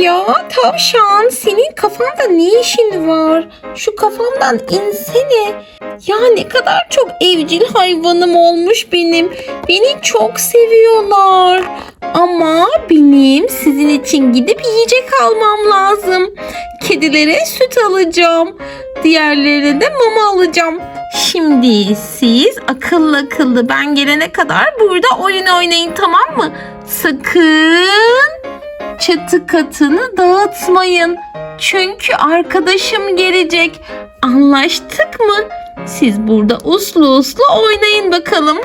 Ya tavşan senin kafanda ne işin var? Şu kafamdan insene. Ya ne kadar çok evcil hayvanım olmuş benim. Beni çok seviyorlar. Ama benim sizin için gidip yiyecek almam lazım. Kedilere süt alacağım. Diğerlerine de mama alacağım. Şimdi siz akıllı akıllı ben gelene kadar burada oyun oynayın tamam mı? Sakın çatı katını dağıtmayın. Çünkü arkadaşım gelecek. Anlaştık mı? Siz burada uslu uslu oynayın bakalım.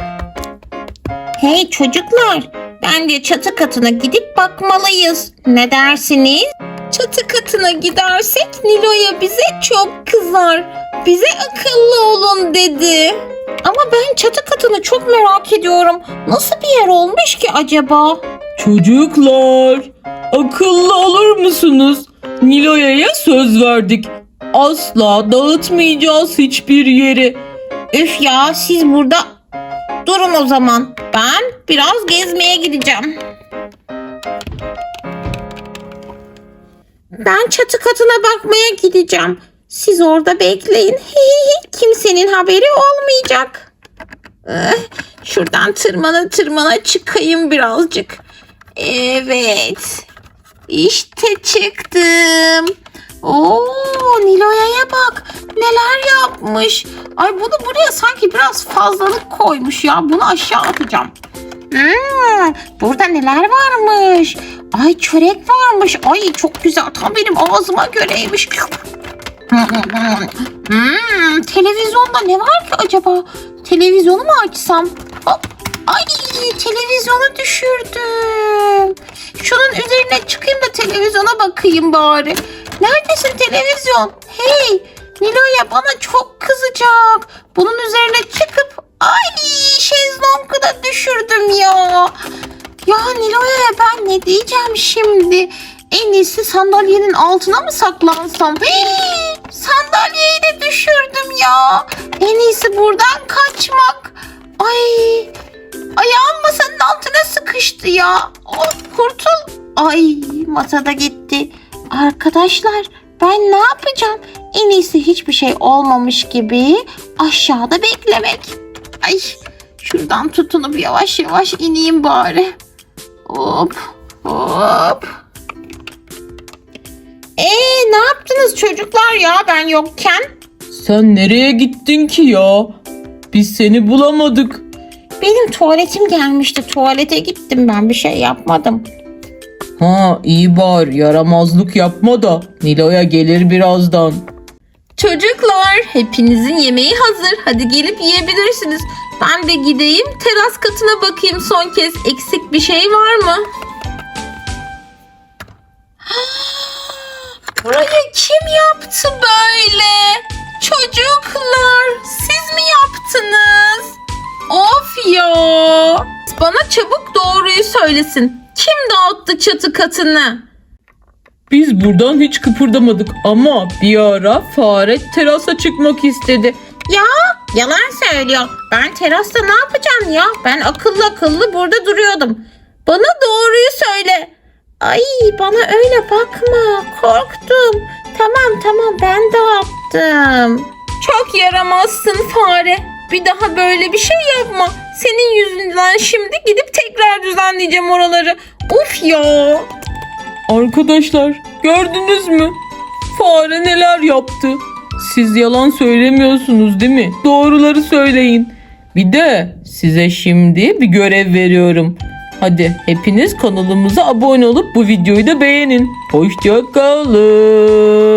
Hey çocuklar, bence çatı katına gidip bakmalıyız. Ne dersiniz? Çatı katına gidersek Nilo'ya bize çok kızar. Bize akıllı olun dedi. Ama ben çatı katını çok merak ediyorum. Nasıl bir yer olmuş ki acaba? Çocuklar, akıllı olur musunuz? Nilo'ya söz verdik. Asla dağıtmayacağız hiçbir yeri. Üf ya siz burada durun o zaman. Ben biraz gezmeye gideceğim. Ben çatı katına bakmaya gideceğim. Siz orada bekleyin. Kimsenin haberi olmayacak. Eh, Şuradan tırmana tırmana çıkayım birazcık. Evet. İşte çıktım. Oo Niloya'ya bak. Neler yapmış. Ay bunu buraya sanki biraz fazlalık koymuş ya. Bunu aşağı atacağım. Hmm, burada neler varmış? Ay çörek varmış. Ay çok güzel. Tam benim ağzıma göreymiş. Hmm, televizyonda ne var ki acaba? Televizyonu mu açsam? Hop. Ay televizyonu düşürdüm. Şunun üzerine çıkayım da televizyona bakayım bari. Neredesin televizyon? Hey Nilo'ya bana çok kızacak. Bunun üzerine çıkıp ay şezlongu da düşürdüm ya. Ya Nilo'ya ben ne diyeceğim şimdi? En iyisi sandalyenin altına mı saklansam? Hii, sandalyeyi de düşürdüm ya. En iyisi buradan kaçmak. Ay ayağım masanın altına sıkıştı ya. Oh, kurtul. Ay masada gitti. Arkadaşlar ben ne yapacağım? En iyisi hiçbir şey olmamış gibi aşağıda beklemek. Ay şuradan tutunup yavaş yavaş ineyim bari. Hop hop. Ee ne yaptınız çocuklar ya ben yokken? Sen nereye gittin ki ya? Biz seni bulamadık. Benim tuvaletim gelmişti. Tuvalete gittim ben bir şey yapmadım. Ha iyi bari yaramazlık yapma da Nilo'ya gelir birazdan. Çocuklar hepinizin yemeği hazır. Hadi gelip yiyebilirsiniz. Ben de gideyim teras katına bakayım son kez. Eksik bir şey var mı? Burayı kim yaptı böyle? Ya. Bana çabuk doğruyu söylesin. Kim dağıttı çatı katını? Biz buradan hiç kıpırdamadık ama bir ara fare terasa çıkmak istedi. Ya yalan söylüyor. Ben terasta ne yapacağım ya? Ben akıllı akıllı burada duruyordum. Bana doğruyu söyle. Ay bana öyle bakma. Korktum. Tamam tamam ben dağıttım. Çok yaramazsın fare. Bir daha böyle bir şey yapma. Senin yüzünden şimdi gidip tekrar düzenleyeceğim oraları. Uf ya. Arkadaşlar gördünüz mü? Fare neler yaptı? Siz yalan söylemiyorsunuz değil mi? Doğruları söyleyin. Bir de size şimdi bir görev veriyorum. Hadi hepiniz kanalımıza abone olup bu videoyu da beğenin. Hoşça kalın.